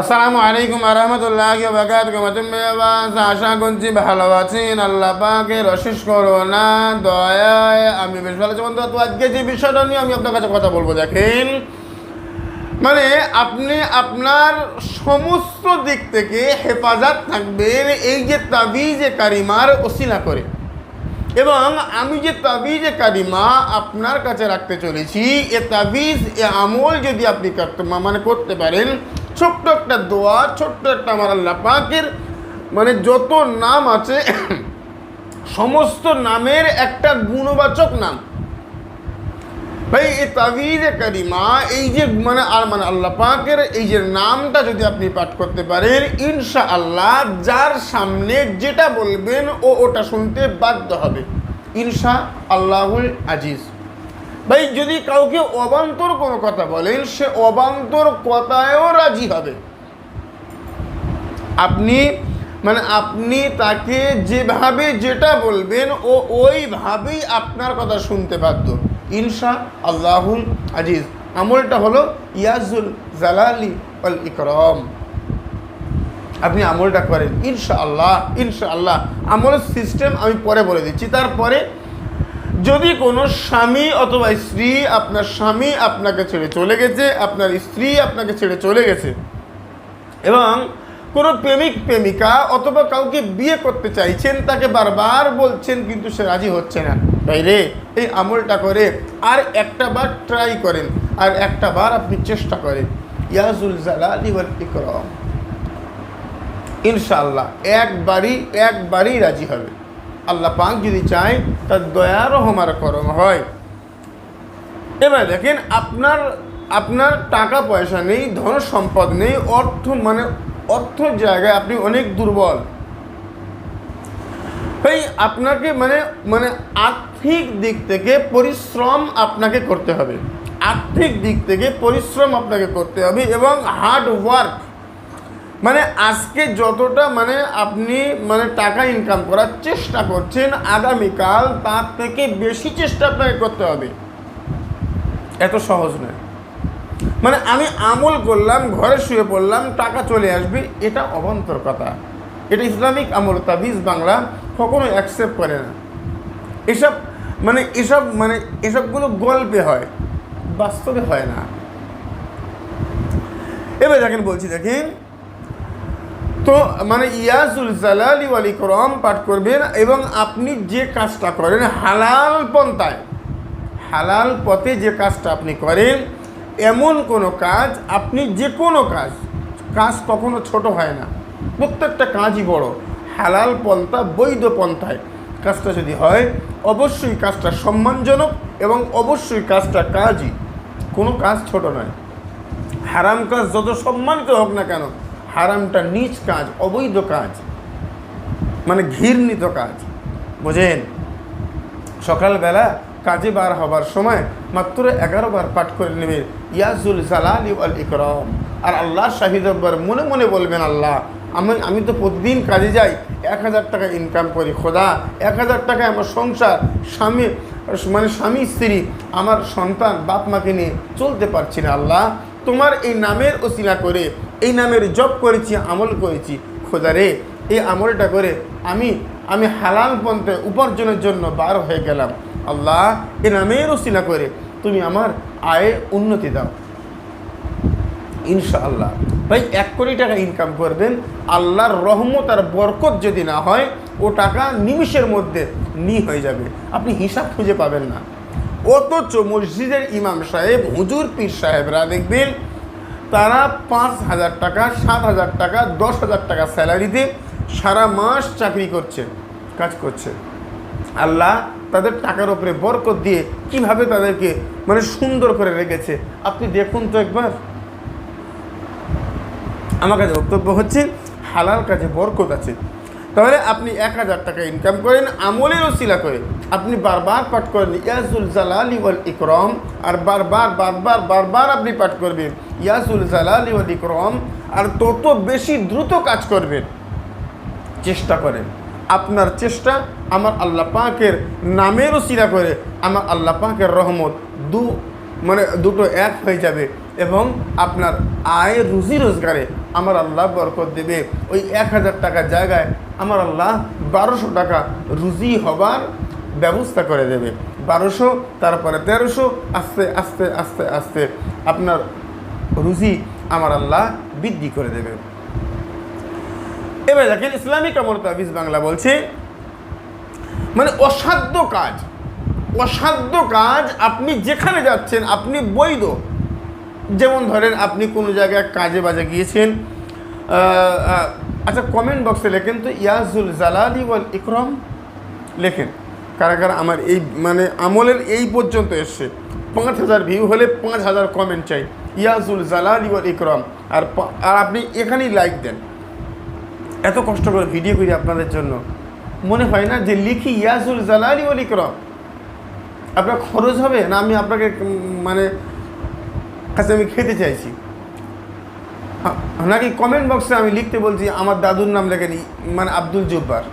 আসসালামু আলাইকুম আরহামতুল্লাহ বাকাত আশা করছি ভালো আছেন আল্লাহ পাকের অশেষ করোনা দয়ায় আমি বেশ ভালো আছি বন্ধু তো আজকে যে বিষয়টা নিয়ে আমি আপনার কাছে কথা বলব দেখেন মানে আপনি আপনার সমস্ত দিক থেকে হেফাজত থাকবেন এই যে তাবিজে কারিমার ওসিলা করে এবং আমি যে তাবিজ কারিমা আপনার কাছে রাখতে চলেছি এ তাবিজ এ আমল যদি আপনি মানে করতে পারেন ছোট্ট একটা দোয়া, ছোট্ট একটা আমার আল্লাহ পাকের মানে যত নাম আছে, সমস্ত নামের একটা গুণবাচক নাম। ভাই এই তাবিজে কারিমা, এই যে মানে আর মানে আল্লাহ পাকের এই যে নামটা যদি আপনি পাঠ করতে পারেন ইনশা আল্লাহ যার সামনে যেটা বলবেন ও ওটা শুনতে বাধ্য হবে। ইনশা আল্লাহুল আজিজ। ভাই, যদি কাউকে অবান্তর কোনো কথা বলেন, সে অবান্তর কথায়ও রাজি হবে। আপনি মানে আপনি তাকে যেভাবে যেটা বলবেন, ও ওইভাবেই আপনার কথা শুনতে বাধ্য। ইনশা আল্লাহুল আজিজ। আমলটা হলো, ইয়াজুল জালালি আল ইকরম। আপনি আমলটা করেন। ইনশা আল্লাহ ইনশা আল্লাহ আমলের সিস্টেম আমি পরে বলে দিচ্ছি। তারপরে যদি কোনো স্বামী অথবা স্ত্রী আপনার স্বামী আপনাকে ছেড়ে চলে গেছে, আপনার স্ত্রী আপনাকে ছেড়ে চলে গেছে, এবং কোনো প্রেমিক, প্রেমিকা অথবা কাউকে বিয়ে করতে চাইছেন, তাকে বারবার বলছেন, কিন্তু সে রাজি হচ্ছে না। তাই রে, এই আমলটা করে আর একটা বার ট্রাই করেন, আর একটা বার আপনি চেষ্টা করেন। ইয়াজুল জালালি ওয়াল ইকরাম। ইনশাআল্লাহ, একবারই একবারই রাজি হবে। আল্লাহ পাক যদি চায়, তার দয়ারও হমার করম হয়। এবার দেখেন, আপনার আপনার টাকা পয়সা নেই, ধন সম্পদ নেই, অর্থ মানে অর্থ জায়গায় আপনি অনেক দুর্বল। তাই আপনাকে মানে মানে আর্থিক দিক থেকে পরিশ্রম আপনাকে করতে হবে। আর্থিক দিক থেকে পরিশ্রম আপনাকে করতে হবে এবং হার্ড ওয়ার্ক মানে আজকে যতটা মানে আপনি মানে টাকা ইনকাম করার চেষ্টা করছেন, আগামীকাল তার থেকে বেশি চেষ্টা আপনাকে করতে হবে। এত সহজ নয়। মানে আমি আমল করলাম, ঘরে শুয়ে পড়লাম, টাকা চলে আসবে, এটা অবান্তর কথা। এটা ইসলামিক আমল, তাবিজ বাংলা কখনো অ্যাকসেপ্ট করে না। এসব মানে এসব মানে এসবগুলো গল্পে হয়, বাস্তবে হয় না। এবার দেখেন বলছি দেখেন তো মানে ইয়াজুল জালালি ওয়াল করম পাঠ করবেন এবং আপনি যে কাজটা করেন হালাল পন্থায়, হালাল পথে যে কাজটা আপনি করেন, এমন কোনো কাজ, আপনি যে কোনো কাজ কাজ কখনো ছোট হয় না, প্রত্যেকটা কাজই বড়, হালাল পন্থা, বৈধ পন্থায় কাজটা যদি হয়, অবশ্যই কাজটা সম্মানজনক এবং অবশ্যই কাজটা কাজই, কোনো কাজ ছোট নয়, হারাম কাজ যত সম্মানিত হোক না কেন হারামটা নিজ কাজ, অবৈধ কাজ মানে ঘৃণিত কাজ। বোঝেন? সকালবেলা কাজে বার হবার সময় মাত্র এগারো বার পাঠ করে নেবে ইয়াজুল জালালি আল ইকরম। আর আল্লাহ শাহিদ আকবর মনে মনে বলবেন, আল্লাহ, আমি আমি তো প্রতিদিন কাজে যাই, এক হাজার টাকা ইনকাম করি, খোদা, এক হাজার টাকায় আমার সংসার, স্বামী মানে স্বামী, স্ত্রী, আমার সন্তান বাপ মাকে নিয়ে চলতে পারছি না, আল্লাহ। তোমার এই নামের ওসিলা করে এই নামের জব করেছি, আমল করেছি। খোদা রে, এই আমলটা করে আমি আমি হালাল পন্থে উপার্জনের জন্য বার হয়ে গেলাম। আল্লাহ, এ নামের ওসিলা করে তুমি আমার আয়ে উন্নতি দাও। ইনশাআল্লাহ। ভাই, এক কোটি টাকা ইনকাম করবেন। আল্লাহর রহমত আর বরকত যদি না হয়, ও টাকা নিমিষের মধ্যে নি হয়ে যাবে। আপনি হিসাব খুঁজে পাবেন না। অথচ মসজিদের ইমাম সাহেব, হুজুর পীর সাহেবরা দেখবেন তারা পাঁচ হাজার টাকা, সাত হাজার টাকা, দশ হাজার টাকা স্যালারিতে সারা মাস চাকরি করছে, কাজ করছে। আল্লাহ তাদের টাকার উপরে বরকত দিয়ে কীভাবে তাদেরকে মানে সুন্দর করে রেখেছে। আপনি দেখুন তো একবার। আমার কাছে বক্তব্য হচ্ছে, হালাল কাজে বরকত আছে। তাহলে আপনি এক হাজার টাকা ইনকাম করেন, আমলের ওসিলা করে আপনি বারবার পাঠ করেন ইয়াজুল জালালি ওয়াল ইকরম আর বারবার বারবার বারবার আপনি পাঠ করবেন ইয়াজুল জালালি ওয়াল ইকরম আর তত বেশি দ্রুত কাজ করবেন। চেষ্টা করেন। আপনার চেষ্টা আমার আল্লাহ পাকের নামেরও ওসিলা করে, আমার আল্লাহ পাকের রহমত দু মানে দুটো এক হয়ে যাবে এবং আপনার আয় রুজি রোজগারে আমার আল্লাহ বরকত দেবে। ওই এক হাজার টাকার জায়গায় আমার আল্লাহ বারোশো টাকা রুজি হবার ব্যবস্থা করে দেবে। বারোশো, তারপরে তেরোশো, আস্তে আস্তে আস্তে আস্তে আপনার রুজি আমার আল্লাহ বৃদ্ধি করে দেবে। এবার দেখেন ইসলামিক আমর তাবিজ বাংলা বলছে মানে অসাধ্য কাজ অসাধ্য কাজ আপনি যেখানে যাচ্ছেন, আপনি বৈধ। যেমন ধরেন আপনি কোনো জায়গায় কাজে বাজে গিয়েছেন আচ্ছা কমেন্ট বক্সে লেখেন তো, ইয়াজুল জালালি ওয়াল ইকরম লেখেন। কারা কারা আমার এই মানে আমলের এই পর্যন্ত এসছে। পাঁচ হাজার ভিউ হলে পাঁচ হাজার কমেন্ট চাই। ইয়াজুল জালালি ওয়াল ইকরম। আর আর আপনি এখানেই লাইক দেন। এত কষ্ট করে ভিডিও করি আপনাদের জন্য। মনে হয় না যে লিখি ইয়াজুল জালালি ওয়াল ইকরম। আপনার খরচ হবে না আমি আপনাকে মানে কাছে আমি খেতে চাইছি। নাকি কমেন্ট বক্সে আমি লিখতে বলছি, আমার দাদুর নাম লেখেনি মানে আব্দুল জব্বার।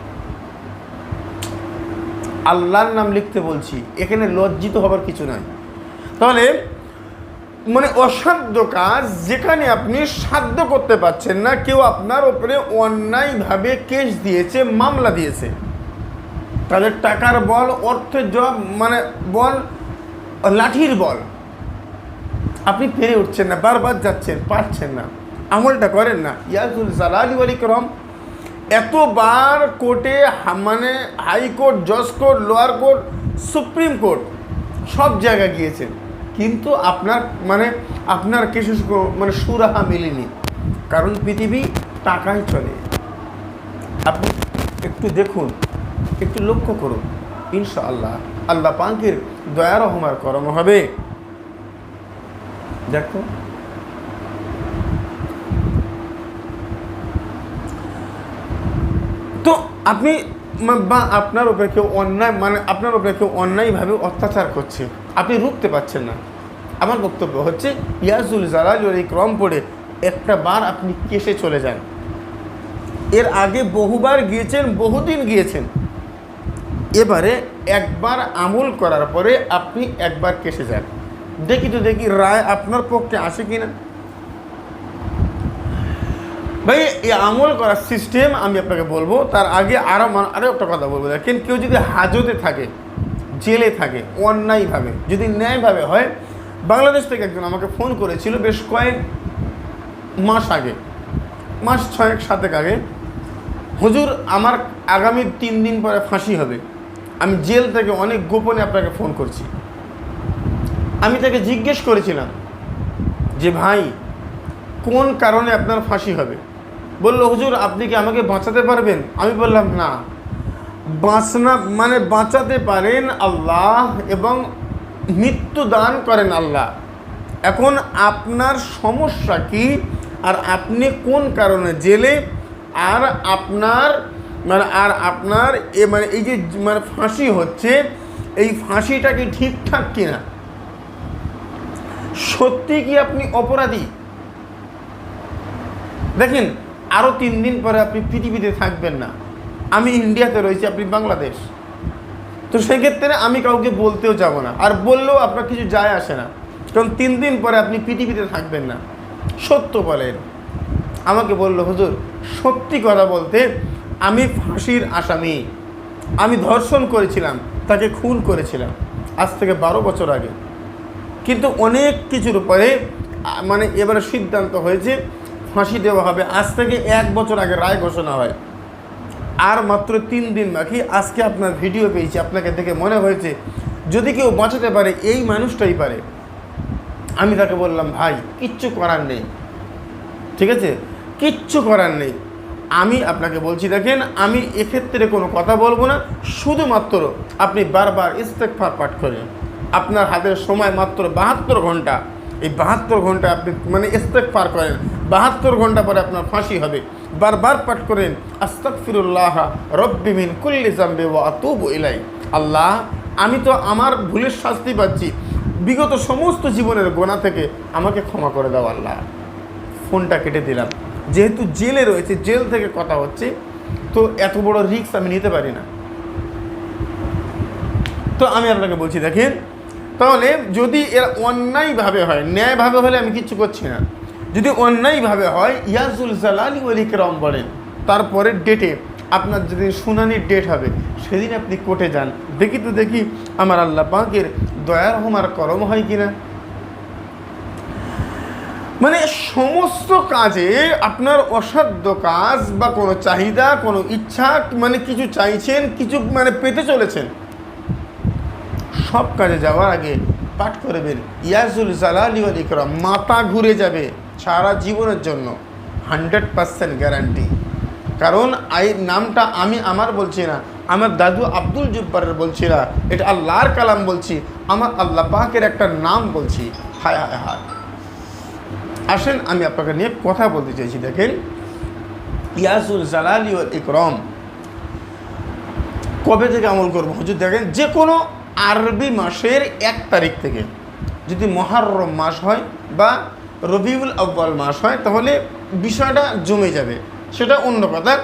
আল্লাহর নাম লিখতে বলছি, এখানে লজ্জিত হবার কিছু নাই। তাহলে মানে অসাধ্য কাজ যেখানে আপনি সাধ্য করতে পারছেন না, কেউ আপনার ওপরে অন্যায়ভাবে কেস দিয়েছে, মামলা দিয়েছে। তাদের টাকার বল, অর্থের জব মানে বল, লাঠির বল। আপনি পেরে উঠছেন না, বারবার যাচ্ছেন, পারছেন না, আমলটা করেন না। ইয়াজুল জালালি আলিকরম এতবার কোর্টে মানে হাইকোর্ট জজ court lower court supreme court সব জায়গায় গিয়েছেন। কিন্তু আপনার মানে আপনার কিছু মানে সুরাহা মেলেনি। কারণ পৃথিবী টাকায় চলে। আপনি একটু দেখুন, একটু লক্ষ্য করুন। ইনশাআল্লাহ, আল্লাহ পাঙ্কের দয়া রহমার করম হবে। দেখো তো আপনি বা আপনার উপরে কেউ অন্যায় মানে আপনার উপরে কেউ অন্যায়ভাবে অত্যাচার করছে, আপনি রুখতে পারছেন না। আমার বক্তব্য হচ্ছে, ইয়াজুল জালাল এই ক্রম পড়ে একটা বার আপনি কেসে চলে যান। এর আগে বহুবার গিয়েছেন, বহুদিন গিয়েছেন। এবারে একবার আমল করার পরে আপনি একবার কেসে যান। দেখি তো দেখি রায় আপনার পক্ষে আসে কিনা। ভাই, এই আমল করার সিস্টেম আমি আপনাকে বলব, তার আগে আরও আরও একটা কথা বলব। দেখেন, কেউ যদি হাজতে থাকে, জেলে থাকে, অন্যায়ভাবে, যদি ন্যায়ভাবে হয়, বাংলাদেশ থেকে একজন আমাকে ফোন করেছিল বেশ কয়েক মাস আগে, মাস ছয়েক, সাতেক আগে, হুজুর, আমার আগামী তিন দিন পরে ফাঁসি হবে। আমি জেল থেকে অনেক গোপনে আপনাকে ফোন করছি। আমি তাকে জিজ্ঞেস করেছিলাম যে, ভাই, কোন কারণে আপনার ফাঁসি হবে? বলল, হুজুর, আপনি কি আমাকে বাঁচাতে পারবেন? আমি বললাম, না। বাঁচনা মানে বাঁচাতে পারেন আল্লাহ এবং মৃত্যু দান করেন আল্লাহ। এখন আপনার সমস্যা কি? আর আপনি কোন কারণে? জেলে? আর আপনার মানে আর আপনার এ মানে এই যে মানে ফাঁসি হচ্ছে, এই ফাঁসিটা কি ঠিকঠাক কিনা? সত্যি কি আপনি অপরাধী? দেখেন আরও তিন দিন পরে আপনি পৃথিবীতে থাকবেন না। আমি ইন্ডিয়াতে রয়েছি, আপনি বাংলাদেশ। তো সেক্ষেত্রে আমি কাউকে বলতেও যাব না। আর বললেও আপনার কিছু যায় আসে না। কারণ তিন দিন পরে আপনি পৃথিবীতে থাকবেন না। সত্য বলেন। আমাকে বলল, হুজুর, সত্যি কথা বলতে আমি ফাঁসির আসামি। আমি ধর্ষণ করেছিলাম, তাকে খুন করেছিলাম, আজ থেকে বারো বছর আগে। কিন্তু অনেক কিছুর উপরে মানে এবারে সিদ্ধান্ত হয়েছে ফাঁসি দেওয়া হবে। আজ থেকে এক বছর আগে রায় ঘোষণা হয়। আর মাত্র তিন দিন বাকি। আজকে আপনার ভিডিও পেয়েছি। আপনাকে দেখে মনে হয়েছে, যদি কেউ বাঁচাতে পারে, এই মানুষটাই পারে। আমি তাকে বললাম, ভাই, কিচ্ছু করার নেই। ঠিক আছে? কিচ্ছু করার নেই। আমি আপনাকে বলছি, দেখেন, আমি এক্ষেত্রে কোনো কথা বলব না। শুধুমাত্র আপনি বারবার ইস্তেকফার পাঠ করেন। আপনার হাতের সময় মাত্র বাহাত্তর ঘণ্টা। এই বাহাত্তর ঘণ্টা আপনি মানে ইস্তেকফার করেন। বাহাত্তর ঘণ্টা পরে আপনার ফাঁসি হবে। বারবার পাঠ করেন আস্তাকফিরুল্লাহ রব্বিমিন কুল্লি জাম্বে ওয়া আতুবু ইলাই আল্লাহ, আমি তো আমার ভুলের শাস্তি পাচ্ছি। বিগত সমস্ত জীবনের গোনা থেকে আমাকে ক্ষমা করে দাও আল্লাহ। ফোনটা কেটে দিলাম। যেহেতু জেলে রয়েছে, জেল থেকে কথা হচ্ছে, তো এত বড় রিস্ক আমি নিতে পারি না। তো আমি আপনাকে বলছি, দেখেন, তাহলে যদি এরা অন্যায়ভাবে হয়, ন্যায়ভাবে হলে আমি কিচ্ছু করছি না। যদি অন্যায়ভাবে হয় ইয়াজুল জালালি ওয়াল ইকরাম বলেন তারপরে ডেটে আপনার যেদিন শুনানির ডেট হবে, সেদিন আপনি কোর্টে যান। দেখি তো দেখি আমার আল্লাহ পাকের দয়ার হোমার করম হয় কিনা। মানে সমস্ত কাজে আপনার অসাধ্য কাজ বা কোনো চাহিদা, কোনো ইচ্ছা মানে কিছু চাইছেন, কিছু মানে পেতে চলেছেন, সব কাজে যাওয়ার আগে পাঠ করবেন ইয়াজুল জালালি ওয়াল ইকরাম, মাথা ঘুরে যাবে। সারা জীবনের জন্য হান্ড্রেড পার্সেন্ট গ্যারান্টি। কারণ এই নামটা আমি আমার বলছি না, আমার দাদু আব্দুল জুব্বারের বলছি না, এটা আল্লাহর কালাম বলছি, আমার আল্লাহ পাকের একটা নাম বলছি। হায় হায় হায়। আসেন, আমি আপনাকে নিয়ে কথা বলতে চাইছি, দেখেন। ইয়াসুল জালালি ওয়াল ইকরম। কবে থেকে আমল করব? হুজুর, দেখেন, যে কোনো আরবি মাসের এক তারিখ থেকে। যদি মহারম মাস হয় বা রবিউল আব্বাল মাস হয়, তাহলে বিষয়টা জমে যাবে। সেটা অন্য কথা।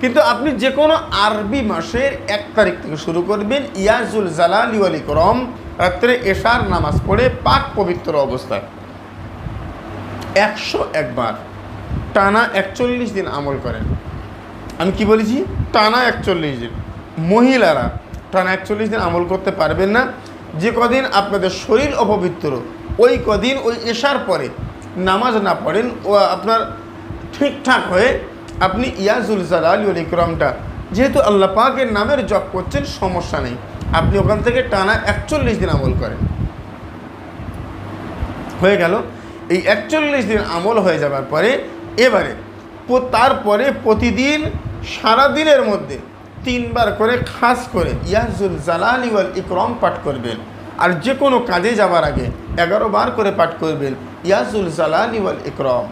কিন্তু আপনি যে কোনো আরবি মাসের এক তারিখ থেকে শুরু করবেন, ইয়াজুল জালালি ওয়াল ইকরম, রাত্রে এশার নামাজ পড়ে পাক পবিত্র অবস্থায়। একশো একবার টানা একচল্লিশ দিন আমল করেন। আমি কি বলেছি? টানা একচল্লিশ দিন। মহিলারা টানা একচল্লিশ দিন আমল করতে পারবেন না। যে কদিন আপনাদের শরীর অপবিত্র, ওই কদিন ওই এশার পরে নামাজ না পড়েন, ও আপনার ঠিকঠাক হয়ে আপনি ইয়াজুল জালালি ইকরমটা, যেহেতু আল্লাহ পাকের নামের জপ করছেন, সমস্যা নেই। আপনি ওখান থেকে টানা একচল্লিশ দিন আমল করেন। হয়ে গেল। এই একচল্লিশ দিন আমল হয়ে যাবার পরে, এবারে তারপরে প্রতিদিন সারা দিনের মধ্যে তিনবার করে খাস করে ইয়াজুল জালালি ওয়াল ইকরম পাঠ করবেন। আর যে কোনো কাজে যাওয়ার আগে এগারো বার করে পাঠ করবেন। ইয়াজুল জালালি ওয়াল ইকরম।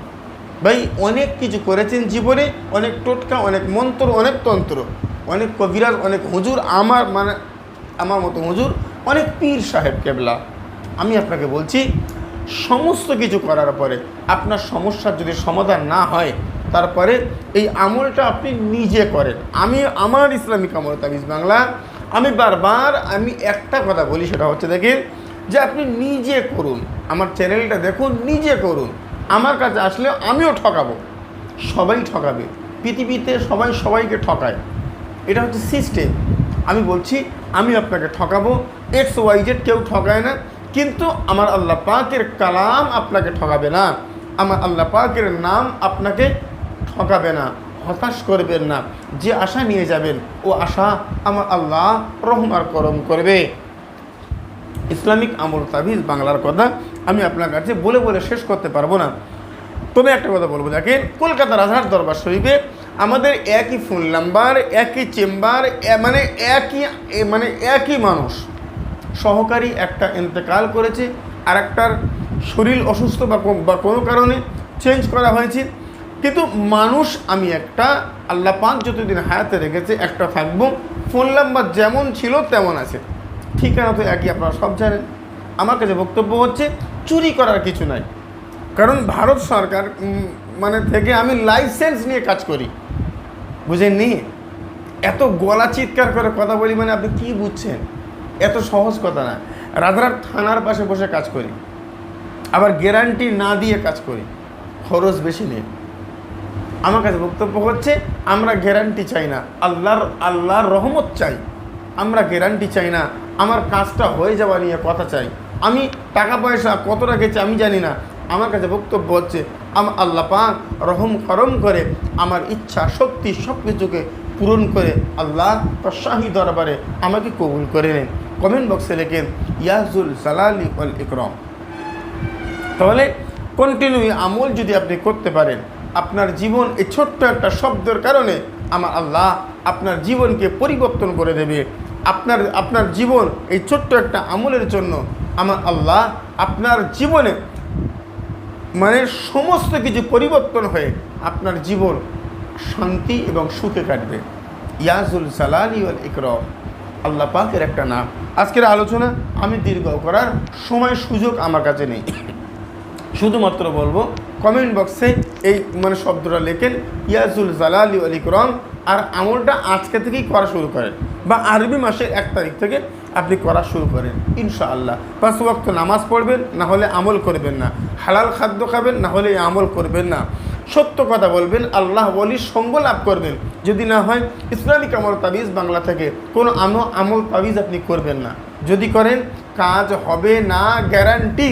ভাই, অনেক কিছু করেছেন জীবনে, অনেক টোটকা, অনেক মন্ত্র, অনেক তন্ত্র, অনেক কবিরাজ, অনেক হুজুর, আমার মানে আমার মতো হুজুর, অনেক পীর সাহেব কেবলা। আমি আপনাকে বলছি, সমস্ত কিছু করার পরে, আপনার সমস্যার যদি সমাধান না হয়, তারপরে এই আমলটা আপনি নিজে করেন। আমি, আমার ইসলামিক আমল তাবিজ বাংলা, আমি বারবার, আমি একটা কথা বলি, সেটা হচ্ছে দেখেন, যে আপনি নিজে করুন। আমার চ্যানেলটা দেখুন, নিজে করুন। আমার কাছে আসলে আমিও ঠকাবো। সবাই ঠকাবে। পৃথিবীতে সবাই সবাইকে ঠকায়। এটা হচ্ছে সিস্টেম আমি বলছি, আমি আপনাকে ঠকাবো। এক্স ওয়াই জেড কেউ ঠকায় না। কিন্তু আমার আল্লাহ পাকের কালাম আপনাকে ঠকাবে না। আমার আল্লাহ পাকের নাম আপনাকে ঠকাবে না, হতাশ করবেন না। যে আশা নিয়ে যাবেন, ও আশা আমার আল্লাহ রহমার করম করবে। ইসলামিক আমল তাবিজ বাংলার কথা আমি আপনার কাছে বলে বলে শেষ করতে পারব না। তবে একটা কথা বলব, দেখেন কলকাতা রাজহাট দরবার শরীফে আমাদের একই ফোন নাম্বার একই চেম্বার মানে একই মানে একই মানুষ সহকারী একটা ইন্তেকাল করেছে আর একটার শরীর অসুস্থ বা বা কোনো কারণে চেঞ্জ করা হয়েছে। কিন্তু মানুষ আমি একটা আল্লাহ পাক যতদিন হায়াতে রেখেছে, একটা থাকব ফোন নাম্বার যেমন ছিল তেমন আছে। ঠিকানা তো একই, আপনারা সব জানেন। আমার কাছে বক্তব্য হচ্ছে, চুরি করার কিছু নাই। কারণ ভারত সরকার মানে থেকে আমি লাইসেন্স নিয়ে কাজ করি। বুঝেন নি? এত গলা চিৎকার করে কথা বলি মানে আপনি কি বুঝছেন? এত সহজ কথা না। রাধারহাট থানার পাশে বসে কাজ করি। আবার গ্যারান্টি না দিয়ে কাজ করি। খরচ বেশি নেই। আমার কাছে বক্তব্য হচ্ছে, আমরা গ্যারান্টি চাই না। আল্লাহর আল্লাহর রহমত চাই। আমরা গ্যারান্টি চাই না আমার কাজটা হয়ে যাওয়া নিয়ে কথা চাই। আমি টাকা পয়সা কতটা গেছে আমি জানি না। আমার কাছে বক্তব্য হচ্ছে আমার আল্লাহ পাক রহম করম করে আমার ইচ্ছা শক্তি সব কিছুকে পূরণ করে আল্লাহ তার শাহী দরবারে আমাকে কবুল করে নেন। কমেন্ট বক্সে লেখেন, ইয়াজুল সালালি অল ইকরম। তাহলে কন্টিনিউ আমল যদি আপনি করতে পারেন, আপনার জীবন এই ছোট্ট একটা শব্দের কারণে আমার আল্লাহ আপনার জীবনকে পরিবর্তন করে দেবে। আপনার আপনার জীবন, এই ছোট্ট একটা আমলের জন্য আমার আল্লাহ আপনার জীবনে মানে সমস্ত কিছু পরিবর্তন হয়ে আপনার জীবন শান্তি এবং সুখে কাটবে। ইয়াজুল সালালি ওয়াল ইকরম। আল্লাহ পাকের একটা নাম। আজকের আলোচনা আমি দীর্ঘ করার সময় সুযোগ আমার কাছে নেই। শুধুমাত্র বলব কমেন্ট বক্সে এই মানে শব্দটা লেখেন, ইয়াজুল জালালি আল ইকরম আর আমলটা আজকে থেকেই করা শুরু করেন বা আরবি মাসের এক তারিখ থেকে আপনি করা শুরু করেন, ইনশাআল্লাহ। পাঁচ ওয়াক্ত নামাজ পড়বেন, না হলে আমল করবেন না। হালাল খাদ্য খাবেন, না হলে আমল করবেন না। সত্য কথা বলবেন, আল্লাহ বলির সঙ্গ লাভ করবেন। যদি না হয়, ইসলামিক আমল তাবিজ বাংলা থেকে, কোনো আমল আমল তাবিজ আপনি করবেন না। যদি করেন, কাজ হবে না গ্যারান্টি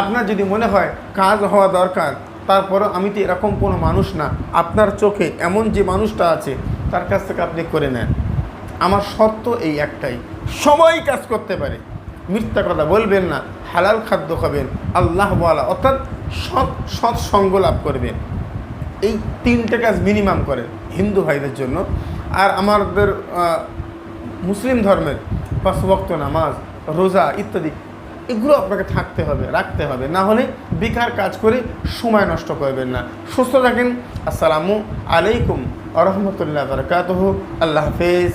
আপনার যদি মনে হয় কাজ হওয়া দরকার তারপরও আমি তো এরকম কোনো মানুষ না। আপনার চোখে এমন যে মানুষটা আছে, তার কাছ থেকে আপনি করে নেন। আমার শর্ত এই একটাই সবাই কাজ করতে পারে। মিথ্যা কথা বলবেন না, হালাল খাদ্য খাবেন, আল্লাহ বলা অর্থাৎ সৎ সৎ সঙ্গ লাভ করবেন। এই তিনটে কাজ মিনিমাম করেন হিন্দু ভাইদের জন্য। আর আমাদের মুসলিম ধর্মের পাঁচ ওয়াক্ত নামাজ, রোজা ইত্যাদি এগুলো আপনাকে থাকতে হবে, রাখতে হবে। না হলে বেকার কাজ করে সময় নষ্ট করবেন না। সুস্থ থাকেন। আসসালামু আলাইকুম আরহামতুল্লাহ বারকাত আল্লাহ হাফেজ।